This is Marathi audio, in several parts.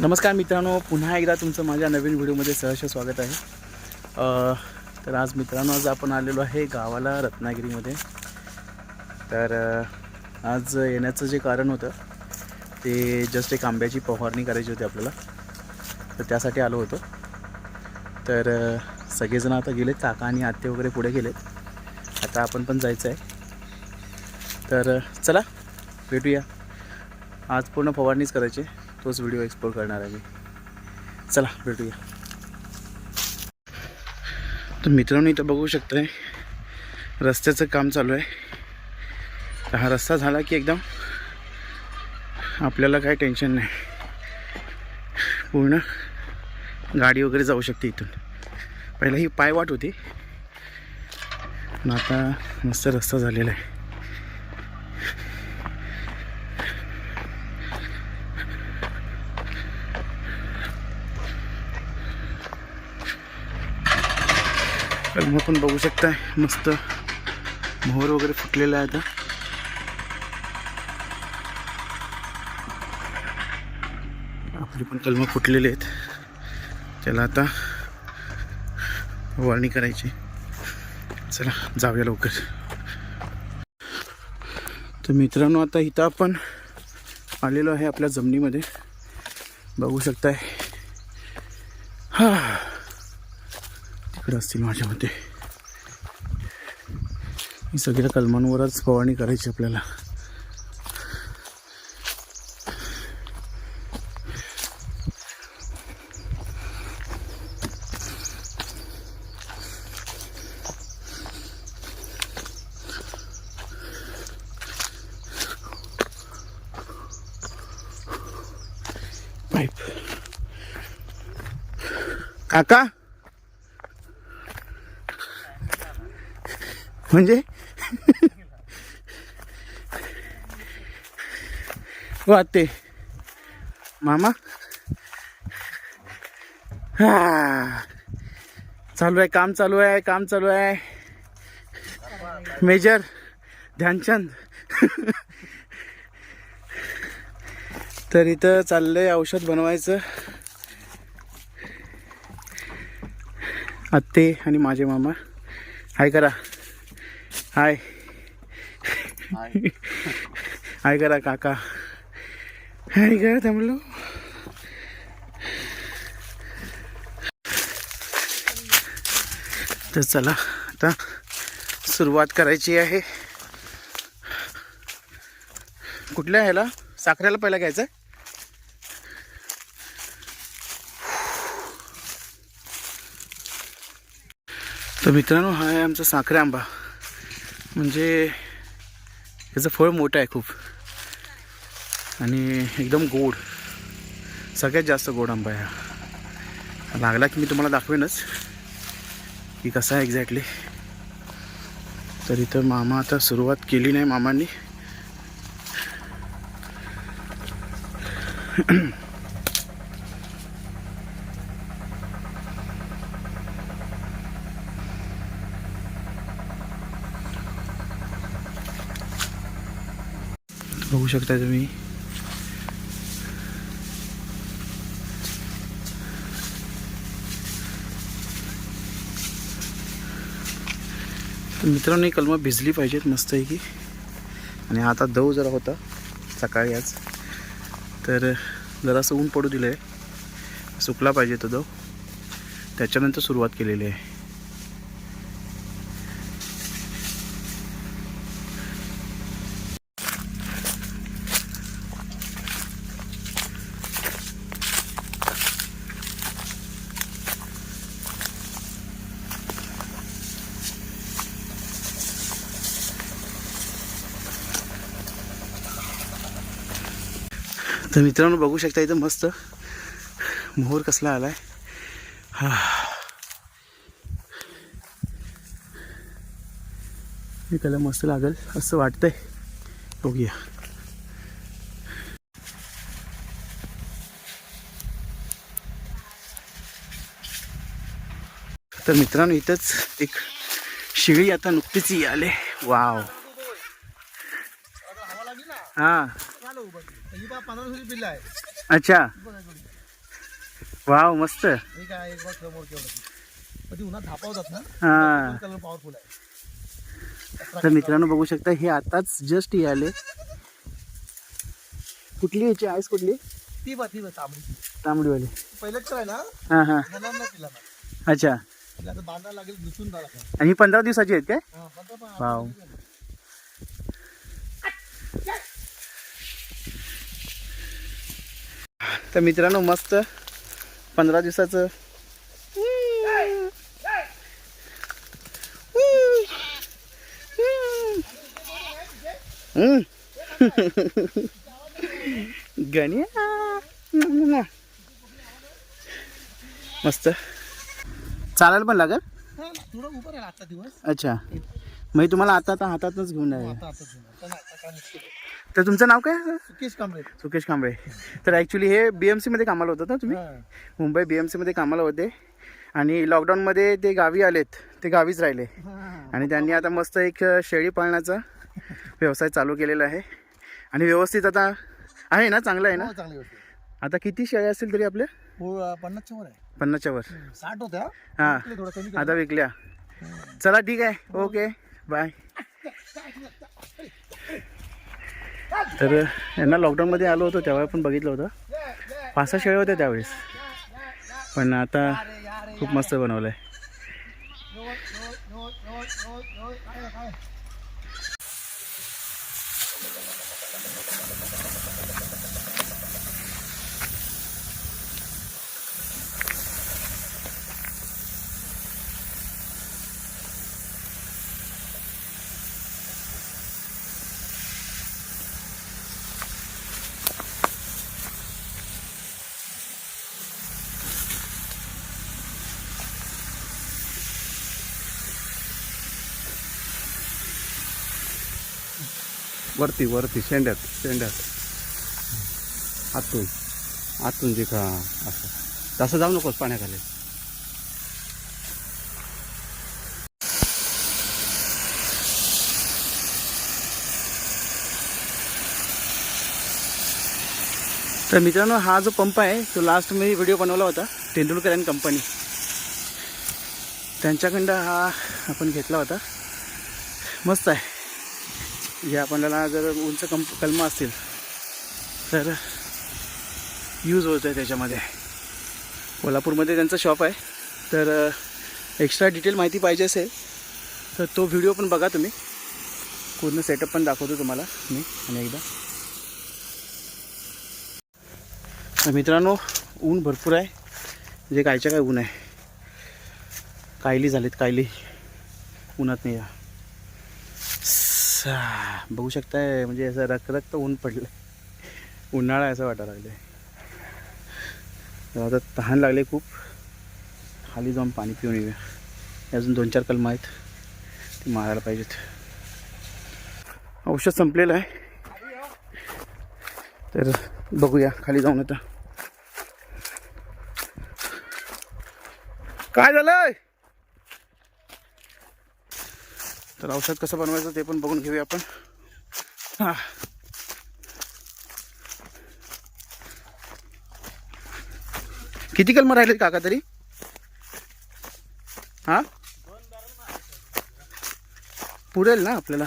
नमस्कार मित्रांनो पुन्हा एकदा तुमचं माझ्या नवीन व्हिडिओमध्ये सहर्ष स्वागत आहे. तर आज मित्रांनो आज आपण आलेलो आहे गावाला रत्नागिरीमध्ये. तर आज येण्याचं जे कारण होतं ते जस्ट एक आंब्याची फवारणी करायची होती आपल्याला. तर त्यासाठी आलो होतो. तर सगळेजण आता गेलेत काका आणि आत्ते वगैरे पुढे गेलेत. आता आपण पण जायचं आहे तर चला भेटूया. आज पूर्ण फवारणीच करायची. आहे. तोच व्हिडिओ एक्सप्लोर करणार आहे मी. चला भेटूया. तर मित्रांनो इथं बघू शकताय रस्त्याचं काम चालू आहे. हा रस्ता झाला की एकदम आपल्याला काय टेन्शन नाही. पूर्ण गाडी वगैरे जाऊ शकते इथून. पहिला ही पायवाट होती. पण आता मस्त रस्ता झालेला आहे. कलम पण बघू शकताय. मस्त मोहर वगैरे फुटलेला आहे आता. आपली पण कलमं फुटलेली आहेत. त्याला आता वाळणी करायची. चला जाऊया लवकर. तर मित्रांनो आता इथं आपण आलेलो आहे आपल्या जमिनीमध्ये. बघू शकताय. हा. तिकडे असतील माझ्या मते ही सगळ्या कलमांवरच फवारणी करायची आपल्याला. पाईप. काका? म्हणजे? वाते. मामा? हा. चालू आहे काम चालू आहे काम चालू आहे. मेजर ध्यानचंद. तर इथं चाललंय औषध बनवायचं. आत्ते आणि माझे मामा. हाय करा. हाय. हाय. करा काका. हाय करा थांबलो. तर चला आता सुरुवात करायची आहे. कुठल्या ह्याला? साखरेला पहिला घ्यायचं आहे तर मित्रांनो हा आहे आमचा साखरे आंबा. म्हणजे याचं फळ मोठं आहे खूप. आणि एकदम गोड. सगळ्यात जास्त गोड आंबा आहे हा. लागला की मी तुम्हाला दाखवेनच की कसा आहे एक्झॅक्टली तर इथं मामा आता सुरुवात केली नाही मामांनी. बघू शकता तुम्ही. तर मित्रांनो ही कलमं भिजली पाहिजेत मस्त आहे की आणि आता दव जरा होता सकाळी आज. तर जरासं ऊन पडू दिलं आहे सुकला पाहिजे तो दव. त्याच्यानंतर सुरुवात केलेली आहे. तर मित्रांनो बघू शकता इथं मस्त मोहर कसला आलाय. हा. हे कलर मस्त लागेल असं वाटतंय. बघूया. तर मित्रांनो इथंच एक शिळी आता नुकतीच आले वाव. हा. ही बा पंधरा दिवसाची पिल्लं आहे. अच्छा. बघा. वाव मस्त. हे काय एक बघ समोर केवढं पण ती उन्हात धापावतात ना हा. कलर पॉवरफुल आहे. तर मित्रांनो बघू शकता हे आताच जस्ट हे आले. कुठली याची आईस कुठली? ती बघ ती बघ तांबडी. तांबडीवाली. पहिलेच तर आहे ना हां हां. ना अच्छा. तिला आता बांधायला लागेल दुसून जायला आणि ही पंधरा दिवसाची आहेत काय? हा वाव. तर मित्रांनो मस्त पंधरा दिवसाचं. गण्या. मस्त. चालायला पण लागेल? अच्छा. म्हणजे तुम्हाला आता आता हातातच घेऊन आहे तर तुमचं नाव काय? सुकेश कांबळे. सुकेश कांबळे. तर ॲक्च्युली हे बी एम सीमध्ये कामाला होतात ना तुम्ही. मुंबई बी एम सीमध्ये कामाला होते. आणि लॉकडाऊनमध्ये ते गावी आलेत. ते गावीच राहिले. आणि त्यांनी आता मस्त एक शेळी पाळण्याचा व्यवसाय चालू केलेला आहे. आणि व्यवस्थित आता आहे ना? चांगलं आहे ना? हो, चांगली गोष्ट आहे. आता किती शेळ्या असतील तरी आपल्या? हो पन्नासच्या वर आहे. पन्नासच्या वर. साठ होत्या. हां. इकडे थोडं कमी आता विकल्या. चला ठीक आहे. ओके. बाय. तर यांना लॉकडाऊनमध्ये आलो होतो तेव्हा पण बघितलं होतं. पाच सहा शेळ्या होत्या त्यावेळेस. पण आता खूप मस्त बनवलं आहे वरती वरती शेंड्यात शेंड्यात. आतून आतून जे का असं. तसं जाऊ नकोस पाण्याखाली. तर मित्रांनो हा जो पंप आहे तो लास्ट मी व्हिडिओ बनवला होता तेंडुलकर अँड कंपनी त्यांच्याकडं हा आपण घेतला होता. मस्त आहे. हे आपल्याला जर उंच कम कलमं असतील तर यूज होत आहे त्याच्यामध्ये. कोल्हापूरमध्ये त्यांचं शॉप आहे. तर एक्स्ट्रा डिटेल माहिती पाहिजे असेल तर तो व्हिडिओ पण बघा तुम्ही. पूर्ण सेटअप पण दाखवतो तुम्हाला मी आणि एकदा. तर मित्रांनो ऊन भरपूर आहे. म्हणजे कायच्या काय ऊन आहे. कायली झालीत कायली. उन्हात नाही या सा- बघू शकताय म्हणजे असं रक्त ऊन पडलं उन्हाळा असं वाटायला लागलं आहे आता तहान लागले खूप. खाली जाऊन पाणी पिऊन येऊया. अजून दोन चार कलम आहेत. ते मारायला पाहिजेत. औषध संपलेलं आहे. तर बघूया खाली जाऊन आता. काय झालंय? तर औषध कसं बनवायचं ते पण बघून घेऊया आपण. हा. किती कलम राहिले काका तरी? हा? पुरेल ना आपल्याला?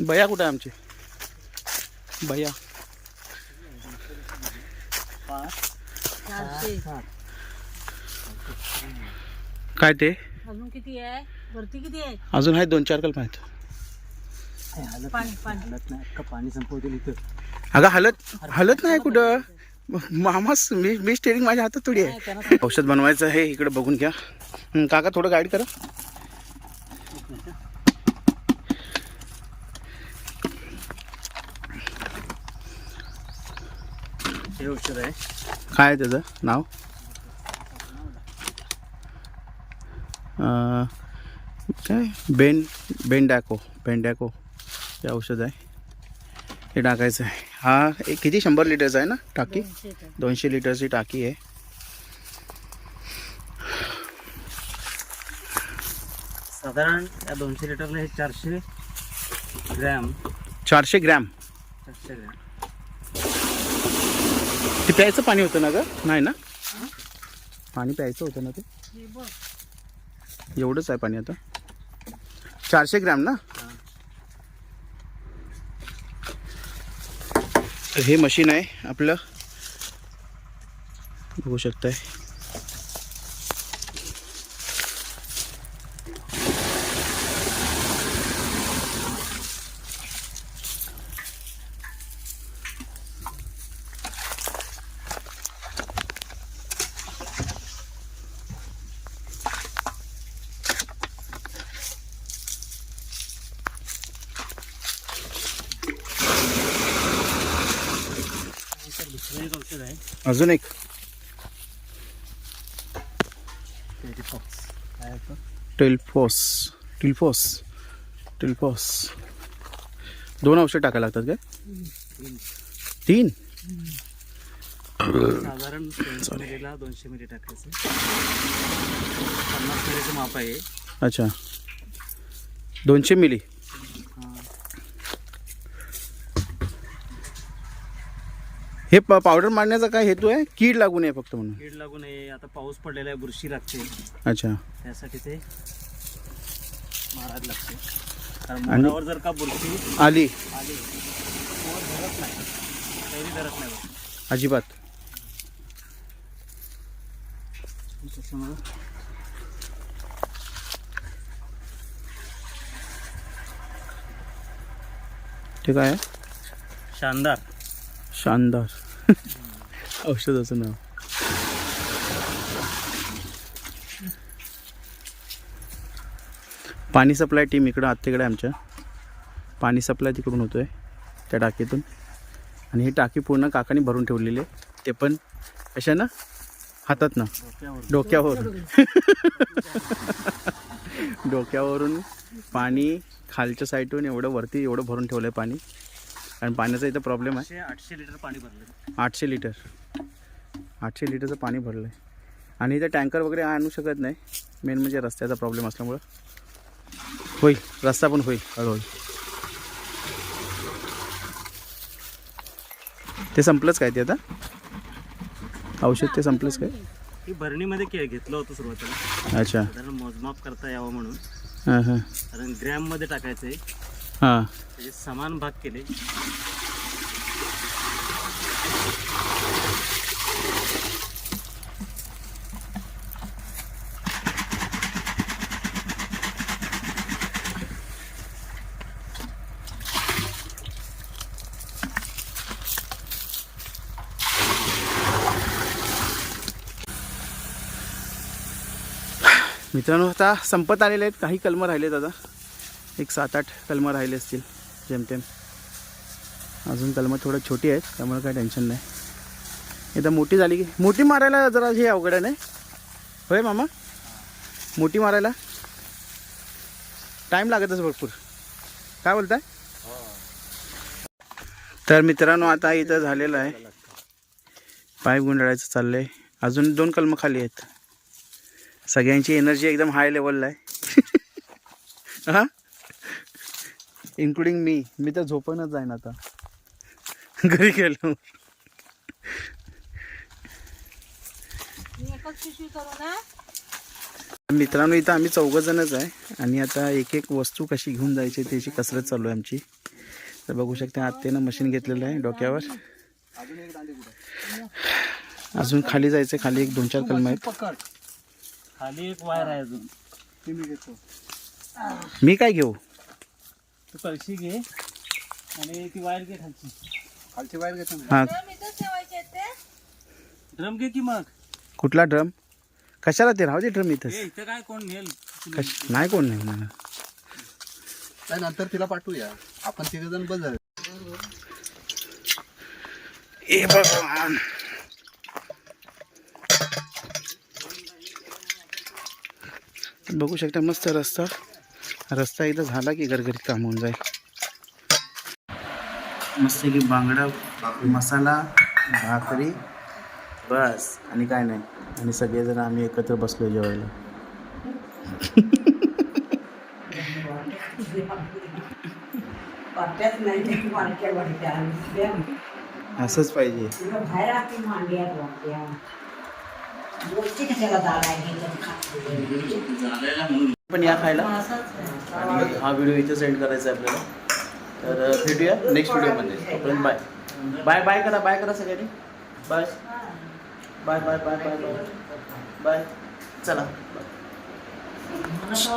बया कुठं आहे आमची? बया चारशे. काय ते? अजून किती आहे? वरती किती आहे? अजून आहेत दोन चार कल्प आहेत. पाणी पाणी. पाणी संपवतील इथं. अगं हलत हलत नाही कुठं? मामास मी मी स्टेरिंग माझ्या हातात थोडी आहे. औषध बनवायचं आहे इकडे बघून घ्या. हं, काका थोडं गाईड करा. हे औषध आहे. काय आहे त्याचं? नाव? काय? बेन बेंडॅको बेंडॅको हे औषध आहे. हे टाकायचं आहे. हा एक किती शंभर लिटरचा आहे ना टाकी? दोनशे लिटरची टाकी आहे. साधारण या दोनशे लिटरला हे चारशे ग्रॅम. चारशे ग्रॅम. ते प्यायचं पाणी होतं ना ग? नाही ना? पाणी प्यायचं होतं ना ते? बघ. एवढंच आहे पाणी आता. चारशे ग्रॅम ना? हे मशीन आहे आपलं. बघू शकताय. अजून एक. टेल्फोस टिल्फोस टिल्फोस दोन औषध टाकायला लागतात काय? तीन. साधारण दोनशे मिली टाकायचं. पन्नास मिलीचं माप आहे. अच्छा. दोनशे मिली. हे प पावडर मारण्याचा काय हेतू आहे? कीड लागू नये फक्त म्हणून. कीड लागू नये. आता पाऊस पडलेला आहे बुरशी लागते. अच्छा. त्यासाठी ते मारायला लागते. कारण आणि- जर का बुरशी आली. आली धरत नाही. तरी धरत नाही बघ. अजिबात. त्याच्यामुळं काय आहे? शानदार. शानदार. औषधाचं नाव. पाणी सप्लाय टीम इकडं आत्तेकडे आमच्या. पाणी सप्लाय तिकडून होतो आहे त्या टाकीतून. आणि ही टाकी पूर्ण काकाने भरून ठेवलेली आहे. ते पण कशानं हातात ना. डोक्यावर डोक्यावरून. डोक्यावरून पाणी खालच्या साईडून एवढं वरती एवढं भरून ठेवलं आहे पाणी. कारण पाण्याचा इथं प्रॉब्लेम आहे. आठशे लिटर पाणी भरलं आठशे लिटर. आठशे लिटरचं पाणी भरलं आहे आणि इथं टँकर वगैरे आणू शकत नाही. मेन म्हणजे रस्त्याचा प्रॉब्लेम असल्यामुळं. होईल. रस्ता पण होईल. हळूहळू. ते संपलंच काय ते आता? औषध ते संपलंच काय? ही भरणीमध्ये के घेतलं होतं सुरुवातीला. अच्छा. मोजमाप करता यावं म्हणून. हां हां. कारण ग्रॅममध्ये टाकायचं आहे हां. त्याचे समान भाग केले. मित्रांनो आता संपत आलेले आहेत. काही कलमं राहिलेत आता. एक सात आठ कलमं राहिले असतील जेमतेम अजून कलमं थोडं छोटी आहेत त्यामुळे काय टेन्शन नाही. एकदा मोठी झाली की मोठी मारायला जरा हे अवघड आहे नाही होय मामा? मोठी मारायला? टाईम लागतच भरपूर. काय बोलताय? तर मित्रांनो आता इथं झालेलं आहे. पाईप गुंडाळायचं चाललंय. अजून दोन कलमं खाली आहेत. सगळ्यांची एनर्जी एकदम हाय लेवलला आहे. हां? इन्क्लुडिंग मी. मी तर झोपणच जाईन आता. घरी गेलो. मित्रांनो इथं आम्ही चौघंजणच आहे. आणि आता एक एक वस्तू कशी घेऊन जायची त्याची कसरत चालू आहे आमची. तर बघू शकता आत्तेनं मशीन घेतलेलं आहे डोक्यावर. अजून खाली जायचं खाली एक दोन चार कलम आहेत. पकड. खाली एक वायर आहे अजून. मी काय घेऊ? तू कळशी घे आणि ती वायर घे खालची. खालची वायर घेतो हां. ड्रम घे की मग? कुठला ड्रम? कशाला ते राहू दे ड्रम ए इथंच इथं काय कोण नेल? कश नाही कोण नाही म्हणा नाही नंतर तिला पाठवूया. आपण तिथे जण बस झाले. ए भगवान. बघू शकता मस्त रस्ता. रस्ता एकदा झाला की गरगरीत काम होऊन जाईल. मस्त की बांगडा मसाला भाकरी बस. आणि काय नाही. आणि सगळेजण आम्ही एकत्र बसलो जेवायला. असंच पाहिजे. पण या खायला. आणि हा व्हिडिओ इथे सेंड करायचा आहे आपल्याला. तर भेटूया नेक्स्ट व्हिडिओमध्ये तोपर्यंत बाय बाय बाय करा बाय करा सगळ्यांनी. Bye bye bye bye bye bye bye चला. मला